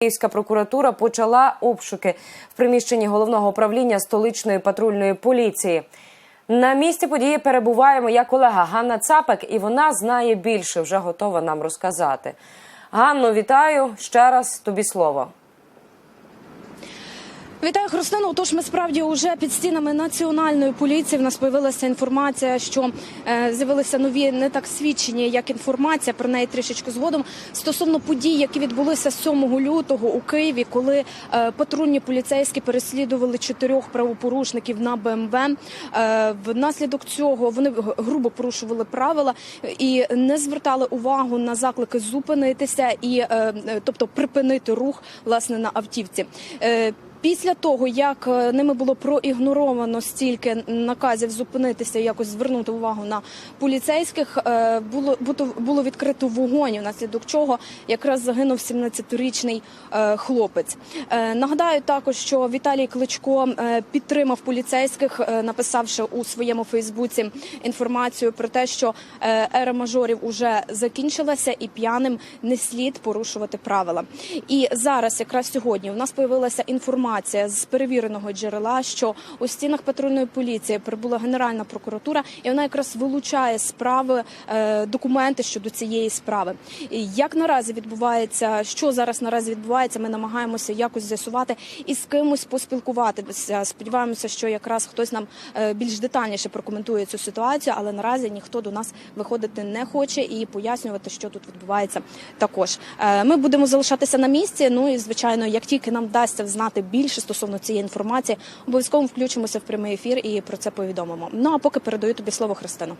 Київська прокуратура почала обшуки в приміщенні головного управління столичної патрульної поліції. На місці події перебуває моя колега Ганна Цапек, і вона знає більше, вже готова нам розказати. Ганно, вітаю ще раз тобі слово. Вітаю Христину. Отож, ми справді уже під стінами національної поліції. В нас появилася інформація, що е, з'явилися нові не так свідчення, як інформація про неї трішечки згодом стосовно подій, які відбулися 7 лютого у Києві, коли е, патрульні поліцейські переслідували чотирьох правопорушників на БМВ. Е, внаслідок цього вони грубо порушували правила і не звертали увагу на заклики зупинитися і, е, е, тобто, припинити рух власне на автівці. Е, Після того, як е, ними було проігноровано стільки наказів зупинитися, якось звернути увагу на поліцейських, е, було було, відкрито вогонь, внаслідок чого якраз загинув 17-річний е, хлопець. Нагадаю також, що Віталій Кличко підтримав поліцейських, написавши у своєму Фейсбуці інформацію про те, що ера мажорів уже закінчилася, і п'яним не слід порушувати правила. І зараз, якраз сьогодні, у нас появилася інформація з перевіреного джерела, що у стінах патрульної поліції прибула Генеральна прокуратура, і вона якраз вилучає справи е, документи щодо цієї справи. Як наразі відбувається, що зараз наразі відбувається, ми намагаємося якось з'ясувати і з кимось поспілкуватися. Сподіваємося, що якраз хтось нам е, більш детальніше прокоментує цю ситуацію, але наразі ніхто до нас виходити не хоче і пояснювати, що тут відбувається. Також Е, ми будемо залишатися на місці. Ну і звичайно, як тільки нам вдасться знати більше стосовно цієї інформації, обов'язково включимося в прямий ефір і про це повідомимо. Ну а поки передаю тобі слово Христину.